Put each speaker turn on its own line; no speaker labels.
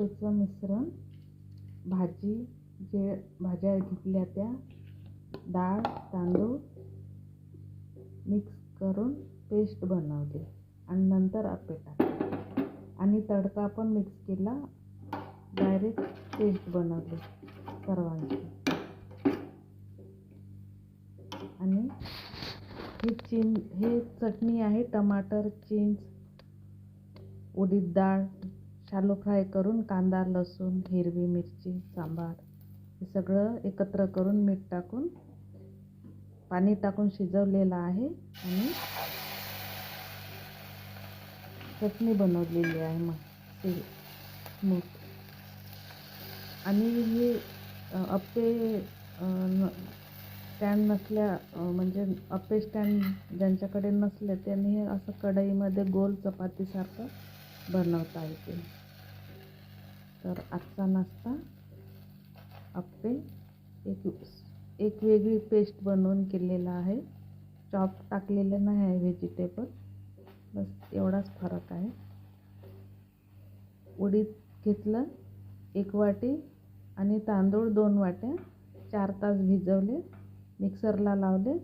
अप्पेचं मिश्रण भाजी जे भाज्या घेतल्या त्या डाळ तांदूळ मिक्स करून पेस्ट बनवली आणि नंतर आपे टाकले. आणि तडका पण मिक्स केला डायरेक्ट पेस्ट बनवली सर्वांची. आणि ही चिंच हे चटणी आहे टमाटर चिंच उडीद डाळ शालो फ्राय करून कांदा लसूण हिरवी मिरची सांबार हे सगळं एकत्र करून मीठ टाकून पाणी टाकून शिजवलेलं आहे आणि चटणी बनवलेली आहे मग ते स्मूथ आणि हे अप्पे स्टँड नसल्या म्हणजे अप्पे स्टँड ज्यांच्याकडे नसले त्यांनी हे असं कढईमध्ये गोल चपातीसारखं बनवता येते. तर आजचा नाश्ता अप्पे एक एक वेगळी पेस्ट बनवून केलेला आहे. चॉप टाकलेलं नाही आहे व्हेजिटेबल बस एवढाच फरक आहे. उडीद घेतलं एक वाटी आणि तांदूळ दोन वाट्या चार तास भिजवले मिक्सरला लावले.